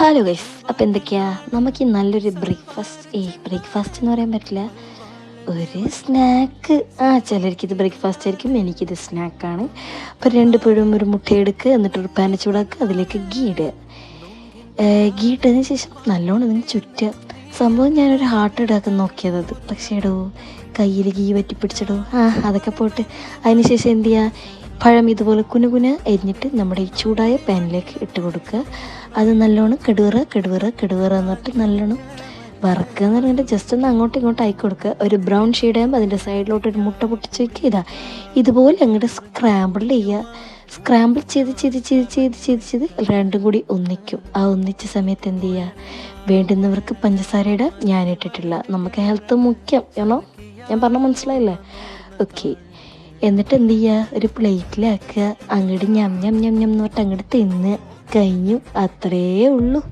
Hello guys അപ്പോൾ എന്തൊക്കെയാ? നമുക്ക് ഈ നല്ലൊരു ബ്രേക്ക്ഫാസ്റ്റ് ഏ ബ്രേക്ക്ഫാസ്റ്റ് എന്ന് പറയാൻ പറ്റില്ല. ഒരു സ്നാക്ക് ആ ചിലർക്ക് ഇത് ബ്രേക്ക്ഫാസ്റ്റ് ആയിരിക്കും എനിക്കിത് സ്നാക്കാണ് അപ്പോൾ രണ്ട് പഴവും ഒരു മുട്ട എടുക്കുക എന്നിട്ട് ഒരു പാന ചൂടാക്കുക അതിലേക്ക് ഗീ ഇടുക. ഗീ ഇട്ടതിന് ശേഷം നല്ലോണം ഇതിന് ചുറ്റുക. സംഭവം ഞാനൊരു ഹാർട്ട് ഇടാക്കാൻ നോക്കിയത് അത്. പക്ഷേ ഇടോ കയ്യിൽ ഗീ പറ്റി പിടിച്ചിടോ ആ അതൊക്കെ പോട്ട്. അതിന് ശേഷം എന്ത് ചെയ്യുക പഴം ഇതുപോലെ കുനുകുന എരിഞ്ഞിട്ട് നമ്മുടെ ഈ ചൂടായ പാനിലേക്ക് ഇട്ട് കൊടുക്കുക. അത് നല്ലോണം കെടുവറ കെടുവറ കെടുവറ എന്നിട്ട് നല്ലോണം വറക്കുക എന്ന് പറഞ്ഞിട്ട് ജസ്റ്റ് ഒന്ന് അങ്ങോട്ടും ഇങ്ങോട്ടും ആക്കി കൊടുക്കുക. ഒരു ബ്രൗൺ ഷെയ്ഡ് ആകുമ്പോൾ അതിന്റെ സൈഡിലോട്ട് ഒരു മുട്ട പൊട്ടിച്ച് വയ്ക്കുക ഇതാ. ഇതുപോലെ അങ്ങോട്ട് സ്ക്രാമ്പിൾ ചെയ്യുക. സ്ക്രാമ്പിൾ ചെയ്ത് ചെയ്ത് ചെയ്ത് ചെയ്ത് ചെയ്ത് ചെയ്ത് രണ്ടും കൂടി ഒന്നിക്കും. ആ ഒന്നിച്ച സമയത്ത് എന്ത് ചെയ്യുക? വേണ്ടുന്നവർക്ക് പഞ്ചസാര ഇടാം. ഞാൻ നമുക്ക് ഹെൽത്ത് മുഖ്യം ഏണോ ഞാൻ പറഞ്ഞ മനസ്സിലായില്ലേ? ഓക്കെ എന്നിട്ട് എന്ത് ചെയ്യുക ഒരു പ്ലേറ്റിലാക്കുക. അങ്ങോട്ട് ഞം ഞം ഞം ഞം എന്ന് പറഞ്ഞിട്ട് അങ്ങോട്ട് തിന്ന് കഴിഞ്ഞു. അത്രയേ ഉള്ളൂ.